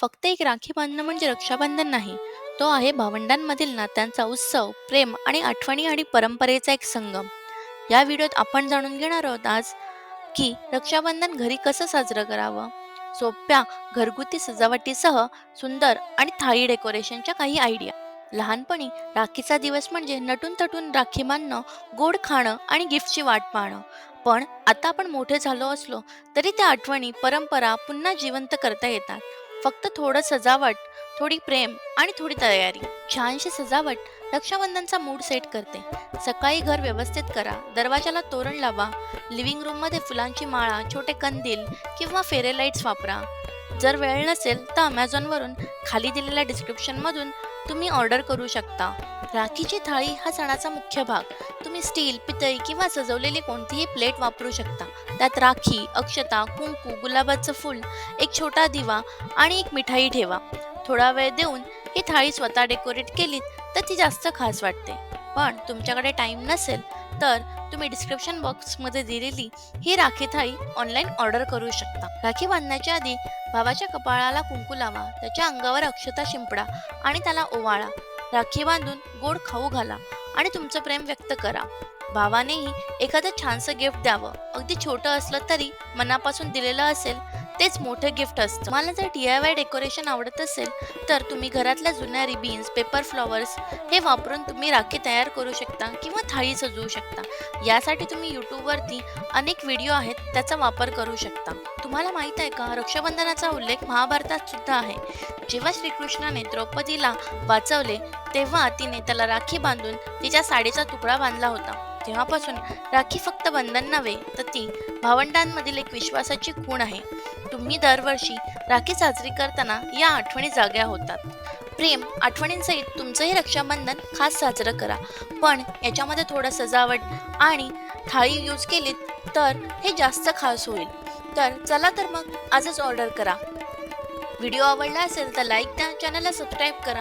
फक्त एक राखी बांधणं म्हणजे रक्षाबंधन नाही. तो आहे भावंडांमधील नात्यांचा उत्सव प्रेम आणि आठवणी आणि परंपरेचा एक संगम. या व्हिडिओत आपण जाणून घेणार आहोत आज की रक्षाबंधन घरी कसं साजरं करावं? सोप्या घरगुती सजावटीसह सुंदर आणि थाळी डेकोरेशनच्या काही आयडिया. लहानपणी राखीचा दिवस म्हणजे नटून तटून राखी बांधणं गोड खाणं आणि गिफ्टची वाट पाहणं. पण आता आपण मोठे झालो असलो तरी त्या आठवणी परंपरा पुन्हा जिवंत करता येतात. फक्त थोडं सजावट थोडी प्रेम आणि थोडी तयारी. छानशी सजावट रक्षाबंधनचा मूड सेट करते. सकाळी घर व्यवस्थित करा. दरवाजाला तोरण लावा. लिव्हिंग रूममध्ये फुलांची माळा छोटे कंदील किंवा फेरे लाईट्स वापरा. जर वेळ नसेल तर अमेझॉनवरून खाली दिलेल्या डिस्क्रिप्शनमधून तुम्ही ऑर्डर करू शकता. राखीची थाळी हा सणाचा मुख्य भाग. तुम्ही स्टील पितळी किंवा सजवलेली कोणतीही प्लेट वापरू शकता. त्यात राखी अक्षता कुंकू गुलाबाचं फूल एक छोटा दिवा आणि एक मिठाई ठेवा. थोडा वेळ देऊन ही थाळी स्वतः डेकोरेट केलीत तर ती जास्त खास वाटते. पण तुमच्याकडे टाईम नसेल तर तुम्ही डिस्क्रिप्शन बॉक्समध्ये दिलेली ही राखी थाळी ऑनलाईन ऑर्डर करू शकता. राखी बांधण्याच्या आधी भावाच्या कपाळाला कुंकू लावा त्याच्या अंगावर अक्षता शिंपडा आणि त्याला ओवाळा. राखी बांधून गोड खाऊ घाला आणि तुमचं प्रेम व्यक्त करा. भावानेही एखादं छानसं गिफ्ट द्यावं. अगदी छोटं असलं तरी मनापासून दिलेलं असेल तेच मोठं गिफ्ट असतं. तुम्हाला जर डी आय वाय डेकोरेशन आवडत असेल तर तुम्ही घरातल्या जुन्या रिबिन्स पेपर फ्लॉवर्स हे वापरून तुम्ही राखी तयार करू शकता किंवा थाळी सजवू शकता. यासाठी तुम्ही यूट्यूबवरती अनेक व्हिडिओ आहेत त्याचा वापर करू शकता. तुम्हाला माहीत आहे का रक्षाबंधनाचा उल्लेख महाभारतात सुद्धा आहे. जेव्हा श्रीकृष्णाने द्रौपदीला वाचवले तेव्हा तिने त्याला राखी बांधून तिच्या साडीचा तुकडा बांधला होता. तेव्हापासून राखी फक्त बंधन नव्हे तर ती भावंडांमधील एक विश्वासाची खूण आहे. तुम्ही दरवर्षी राखी साजरी करताना या आठवणी जाग्या होतात. प्रेम आठवणींसहित तुमचंही रक्षाबंधन खास साजरं करा. पण याच्यामध्ये थोडं सजावट आणि थाळी यूज केलीत तर हे जास्त खास होईल. तर चला तर मग आजच ऑर्डर करा. व्हिडिओ आवडला असेल तर लाईक द्या चॅनलला सबस्क्राईब करा.